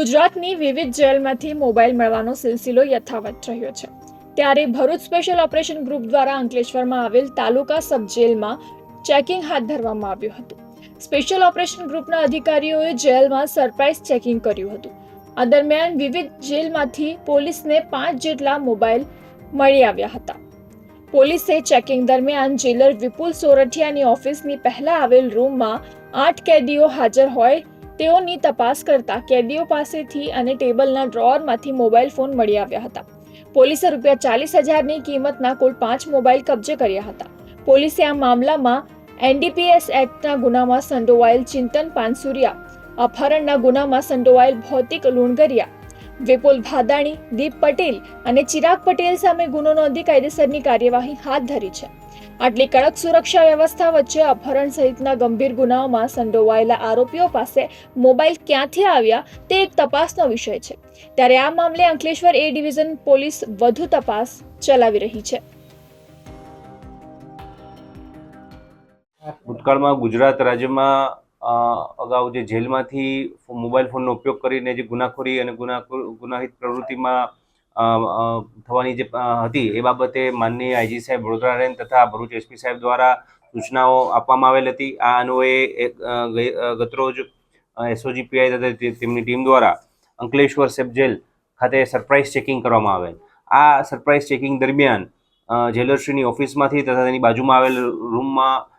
ગુજરાતની વિવિધ જેલમાંથી મોબાઈલ મળવાનો સિલસિલો યથાવત રહ્યો છે. ત્યારે ભરૂચ સ્પેશિયલ ઓપરેશન ગ્રુપ દ્વારા અંકલેશ્વરમાં આવેલ તાલુકા સબ જેલમાં ચેકિંગ હાથ ધરવામાં આવ્યું હતું. સ્પેશિયલ ઓપરેશન ગ્રુપના અધિકારીઓએ જેલમાં સરપ્રાઇઝ ચેકિંગ કર્યું હતું. આ દરમિયાન વિવિધ જેલમાંથી પોલીસને પાંચ જેટલા મોબાઈલ મળી આવ્યા હતા. પોલીસે ચેકિંગ દરમિયાન જેલર વિપુલ સોરઠિયાની ઓફિસની પહેલા આવેલ રૂમમાં આઠ કેદીઓ હાજર હોય તેઓની તપાસ કરતા કેદીઓ પાસેથી અને ટેબલના ડ્રોઅરમાંથી મોબાઈલ ફોન મળી આવ્યા હતા. પોલીસે રૂપિયા ચાલીસ હજારની કિંમતના કુલ પાંચ મોબાઈલ કબજે કર્યા હતા. પોલીસે આ મામલામાં એનડીપીએસ એક્ટના ગુનામાં સંડોવાયેલ ચિંતન પાનસુરિયા, અપહરણના ગુનામાં સંડોવાયેલ ભૌતિક લુણગરિયા વિપુલ ભાદાણી, દીપ પટેલ અને ચિરાગ પટેલ સામે ગુનો નોંધી કાયદેસરની કાર્યવાહી હાથ ધરી છે. આટલી કડક સુરક્ષા વ્યવસ્થા વચ્ચે અપહરણ સહિતના ગંભીર ગુનાઓમાં સંડોવાયેલા આરોપીઓ પાસે મોબાઈલ ક્યાંથી આવ્યા તે એક તપાસનો વિષય છે. ત્યારે આ મામલે અંકલેશ્વર એ ડિવિઝન પોલીસ વધુ તપાસ ચલાવી રહી છે. ભૂતકાળમાં ગુજરાત રાજ્યમાં અગાઉ જે જેલમાંથી મોબાઈલ ફોનનો ઉપયોગ કરીને જે ગુનાખોરી અને ગુના ગુનાહિત પ્રવૃત્તિમાં થવાની જે હતી, એ બાબતે માનનીય આઈજી સાહેબ વડોદરા રેન્જ તથા ભરૂચ એસપી સાહેબ દ્વારા સૂચનાઓ આપવામાં આવેલ હતી. આ અન્વયે ગતરોજ એસઓજી પીઆઈ તથા તેમની ટીમ દ્વારા અંકલેશ્વર સેફ જેલ ખાતે સરપ્રાઇઝ ચેકિંગ કરવામાં આવેલ. આ સરપ્રાઇઝ ચેકિંગ દરમિયાન જેલરશ્રીની ઓફિસમાંથી તથા તેની બાજુમાં આવેલ રૂમમાંથી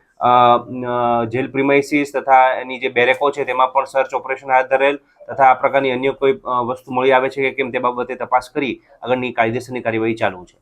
જેલ પ્રિમાઇસીસ તથા એની જે બેરેકો છે તેમાં પણ સર્ચ ઓપરેશન હાથ ધરેલ તથા આ પ્રકારની અન્ય કોઈ વસ્તુ મળી આવે છે કે કેમ તે બાબતે તપાસ કરી આગળની કાયદેસરની કાર્યવાહી ચાલુ છે.